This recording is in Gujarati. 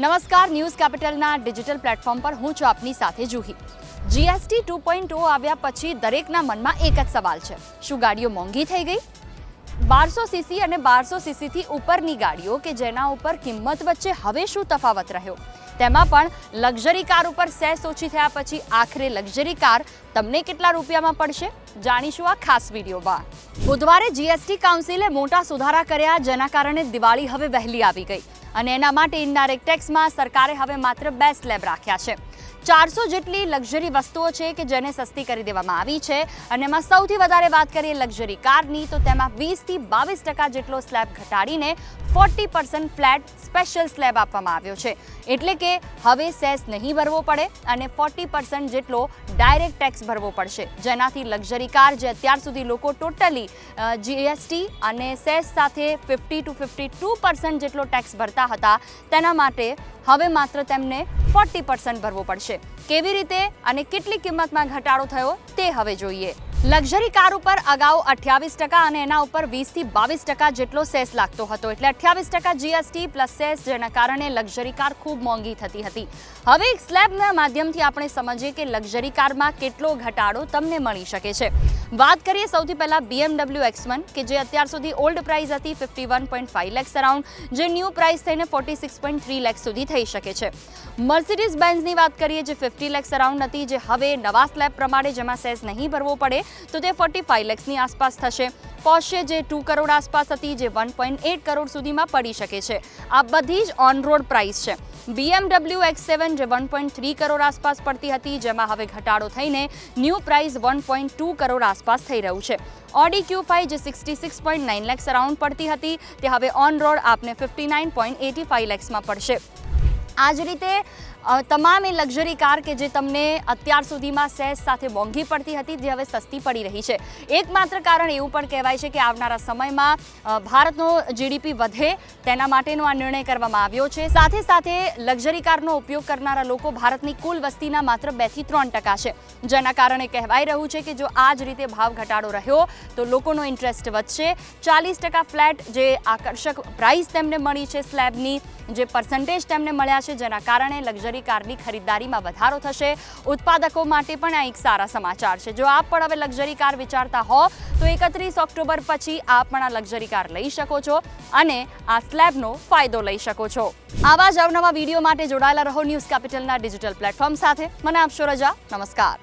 નમસ્કાર, ન્યૂઝ કેપિટલના ડિજિટલ પ્લેટફોર્મ પર હું છું આપની સાથે જુહી. જીએસટી ટુ પોઈન્ટ આવ્યા પછી દરેકના મનમાં એક જ સવાલ છે. શું ગાડીઓ મોંઘી થઈ ગઈ? બારસો સીસી અને બારસો સીસીથી ઉપરની ગાડીઓ કે જેના ઉપર કિંમત વચ્ચે હવે શું તફાવત રહ્યો? તેમાં પણ લક્ઝરી કાર ઉપર સેસ ઓછી થયા પછી આખરે લક્ઝરી કાર તમને કેટલા રૂપિયામાં પડશે? જાણીશું આ ખાસ વિડીયોમાં. બુધવારે જીએસટી કાઉન્સિલે મોટા સુધારા કર્યા, જેના કારણે દિવાળી હવે વહેલી આવી ગઈ. અને એના માટે ઇનડાયરેક્ટ ટેક્સમાં સરકારે હવે માત્ર બે સ્લેબ રાખ્યા છે. ચારસો જેટલી લક્ઝરી વસ્તુઓ છે કે જેને સસ્તી કરી દેવામાં આવી છે. અને એમાં સૌથી વધારે વાત કરીએ લક્ઝરી કારની, તો તેમાં વીસથી બાવીસ ટકા જેટલો સ્લેબ ઘટાડીને forty percent flat special slab આપવામાં આવ્યો છે. એટલે કે હવે સેસ નહીં ભરવો પડે અને ફોર્ટી પર્સન્ટ જેટલો ડાયરેક્ટ ટેક્સ ભરવો પડશે. જેનાથી લક્ઝરી કાર જે અત્યાર સુધી લોકો ટોટલી જીએસટી અને સેસ સાથે fifty two fifty two percent જેટલો ટેક્સ ભરતા હતા. તેના માટે હવે માત્ર તેમને ફોર્ટી પર્સન્ટ ભરવો પડશે. કેવી રીતે અને કેટલી કિંમતમાં ઘટાડો થયો તે હવે જોઈએ. લક્ઝરી કાર ઉપર અગાઉ અઠ્યાવીસ ટકા અને એના ઉપર વીસથી બાવીસ ટકા જેટલો સેસ લાગતો હતો. એટલે અઠ્યાવીસ ટકા જીએસટી પ્લસ સેસ, જેના કારણે લક્ઝરી કાર ખૂબ મોંઘી થતી હતી. હવે એક સ્લેબના માધ્યમથી આપણે સમજીએ કે લક્ઝરી કારમાં કેટલો ઘટાડો તમને મળી શકે છે. વાત કરીએ સૌથી પહેલાં બીએમડબલ્યુ એક્સ વન કે જે અત્યાર સુધી ઓલ્ડ પ્રાઇસ હતી fifty one point five lakhs around જે ન્યૂ પ્રાઇસ થઈને forty six point three lakhs સુધી થઈ શકે છે. મર્સિડીઝ બેન્ઝની વાત કરીએ, જે ફિફ્ટી લેક્સ અરાઉન્ડ હતી, જે હવે નવા સ્લેબ પ્રમાણે, જેમાં સેસ નહીં ભરવો પડે, તો તે ફોર્ટી ફાઇવ લેક્સની આસપાસ થશે. પોર્શે જે ટુ કરોડ આસપાસ હતી, જે વન કરોડ સુધીમાં પડી શકે છે. આ બધી જ ઓન રોડ પ્રાઇસ છે બીએમડબલ્યુ એક્સ સેવન જે વન પોઈન્ટ થ્રી કરોડ આસપાસ પડતી હતી, જેમાં હવે ઘટાડો થઈને new price one point two crore આસપાસ થઈ રહ્યું છે. ઓડી ક્યુ ફાઈવ જે sixty six point nine lakhs around પડતી હતી, તે હવે ઓન રોડ આપને fifty nine point eighty five લેક્સમાં પડશે. આ જ રીતે તમામ એ લક્ઝરી કાર કે જે તમને અત્યાર સુધીમાં સહેજ સાથે મોંઘી પડતી હતી, જે હવે સસ્તી પડી રહી છે. એકમાત્ર કારણ એવું પણ કહેવાય છે કે આવનારા સમયમાં ભારતનો જીડીપી વધે તેના માટેનો આ નિર્ણય કરવામાં આવ્યો છે. સાથે સાથે લક્ઝરી કારનો ઉપયોગ કરનારા લોકો ભારતની કુલ વસ્તીના માત્ર બેથી ત્રણ ટકા છે. જેના કારણે કહેવાઈ રહ્યું છે કે જો આ જ રીતે ભાવ ઘટાડો રહ્યો, તો લોકોનો ઇન્ટરેસ્ટ વધશે. ચાલીસ ટકા ફ્લેટ જે આકર્ષક પ્રાઇસ તેમને મળી છે, સ્લેબની જે પર્સન્ટેજ તેમને મળ્યા છે, જેના કારણે લક્ઝરી કારની ખરીદદારીમાં વધારો થશે. ઉત્પાદકો માટે પણ આ એક સારા સમાચાર છે. જો આપ પણ હવે લક્ઝરી કાર વિચારતા હો, તો એકત્રીસ ઓક્ટોબર પછી આપ પણ આ લક્ઝરી કાર લઈ શકો છો અને આ સ્લેબનો ફાયદો લઈ શકો છો. આવા જ અવનવા વીડિયો માટે જોડાયેલા રહો ન્યૂઝ કેપિટલના ડિજિટલ પ્લેટફોર્મ સાથે. મને આપશો રજા. નમસ્કાર.